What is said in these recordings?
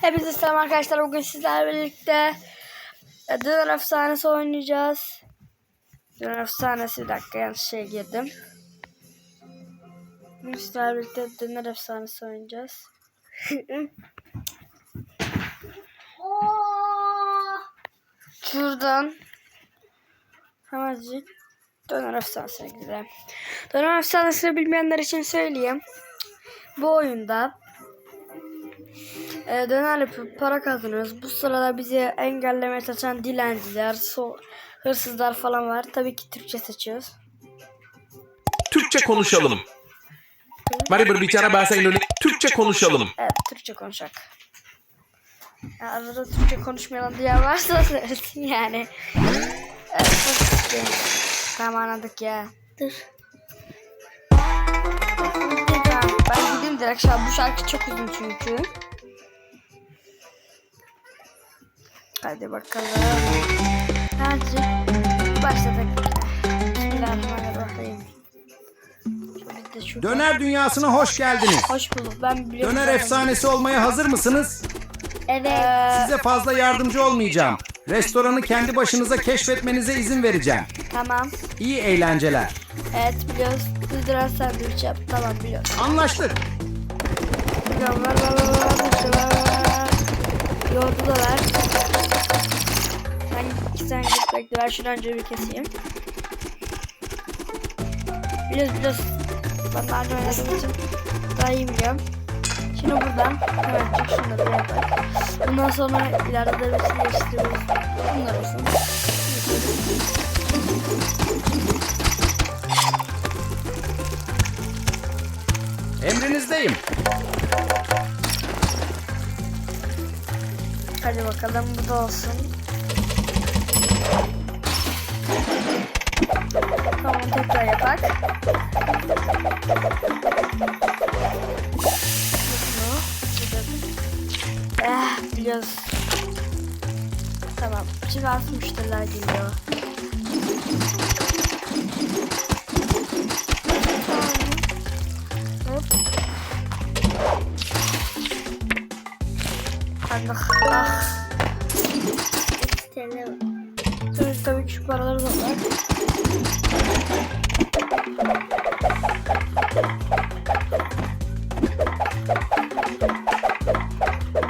Hepinize selam arkadaşlar. Bugün sizlerle birlikte e, Döner Efsanesi oynayacağız. Döner Efsanesi bir dakika yanlış şey girdim. Bugün sizlerle birlikte Döner Efsanesi oynayacağız. Şuradan hemencik Döner Efsanesi'ne gidelim. Döner Efsanesi'ni bilmeyenler için söyleyeyim. Bu oyunda e, döner yapıp para kazanıyoruz. Bu sırada bizi engellemeye çalışan dilenciler, so hırsızlar falan var. Tabii ki Türkçe seçiyoruz. Türkçe konuşalım. Mari berbicara bahasa Indonesia. Türkçe konuşalım. Evet, Türkçe konuşak. Ya, arada Türkçe konuşmayan diye varsa söylesin yani. Evet. Tamam anladık ya. Dur. Ben gideyim direkt şu an. Bu şarkı çok uzun çünkü. Hadi bakalım. Hadi başladık. Bismillahirrahmanirrahim. Döner dünyasına hoş geldiniz. Hoş bulduk. Ben biliyorum. Döner efsanesi olmaya hazır mısınız? Evet. Size fazla yardımcı olmayacağım. Restoranı kendi başınıza keşfetmenize izin vereceğim. Tamam. İyi eğlenceler. Evet biliyoruz. Hızlıra sandviç yap. Tamam biliyoruz. Anlaştık. Yoğurdu da ver. Ben iki tane git bekle. Ver şunu önce bir keseyim. Biliyoruz biliyoruz. Ben daha önce oynadığım için daha iyi biliyorum. Şimdi buradan hemen çık şunları bir yapalım. Bundan sonra ileride de bir şey değiştiririz. Bunlar olsun. Emrinizdeyim. Hadi bakalım bu da olsun. Tamam tekrar. Bunu. Eh biliyoruz. Tamam. Şimdi az müşteriler geliyor. Hop. Ah. Tabii ki şu paraları var.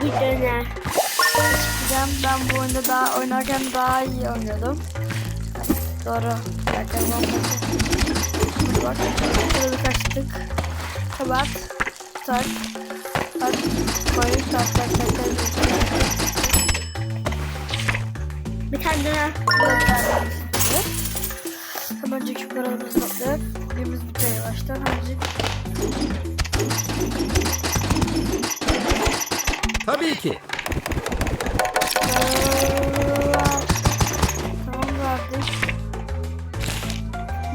Bir döner. Eskiden ben bu oyunda daha oynarken daha iyi oynuyordum. Doğru. Bir dakika, ben bak. Şöyle birkaç tık. Kapat. Tak. At. Koy. Tak tak tak tak. Bir tane daha. Hemen önceki paralarımızı toplayıp birimiz bitiyor yavaştan. Hemencik Tabii ki. Tamam verdik.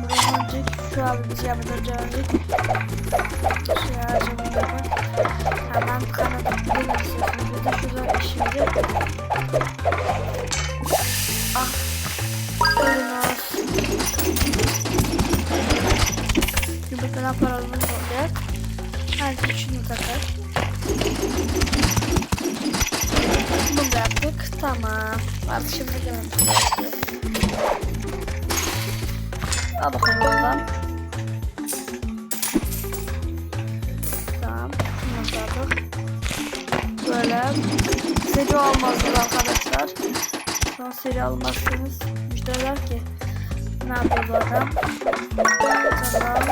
Buradan önceki şu abi bir şey yapmadan önce önceki. Şey harcamını yapar. Hemen kanadı bir de şuradan işimizi Yumurtadan paralarımız olacak. Herkes şunu takar. Bunu da yaptık. Tamam. Artık şimdi devam Al bakalım oradan. Tamam. Bunu da aldık. Böyle. Seri olmazlar arkadaşlar. Şu an seri almazsanız müşteriler ki ne yapıyor bu adam? Tamam.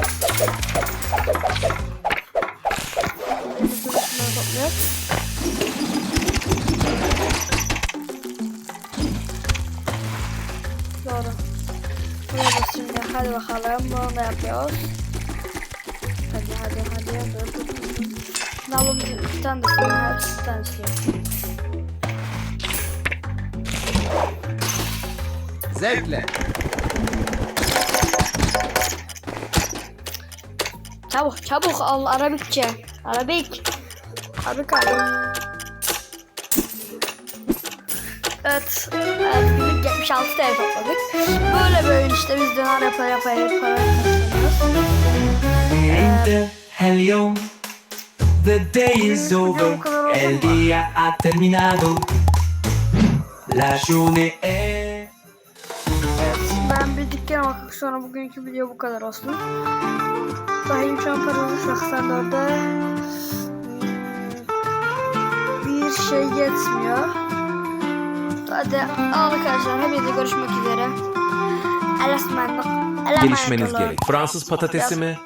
Şunları topluyor. Doğru. Buraya şimdi hadi bakalım bunu da yapıyoruz. Hadi hadi hadi dur dur dur. alalım bir tane de hepsi bir tane şey. Zevkle. Çabuk çabuk al Arabikçe. Arabik. Arabik abi. Evet. evet günlük 76 TL topladık. Böyle böyle işte biz döner yapa yapa para kazanıyoruz. The day is over. El día ha terminado. La journée est. sonra bugünkü video bu kadar olsun. Bakayım şu an orada. Bir şey yetmiyor. Hadi arkadaşlar hepinize görüşmek üzere. Allah'a ısmarladık. Gelişmeniz gerek. Fransız patatesi mi?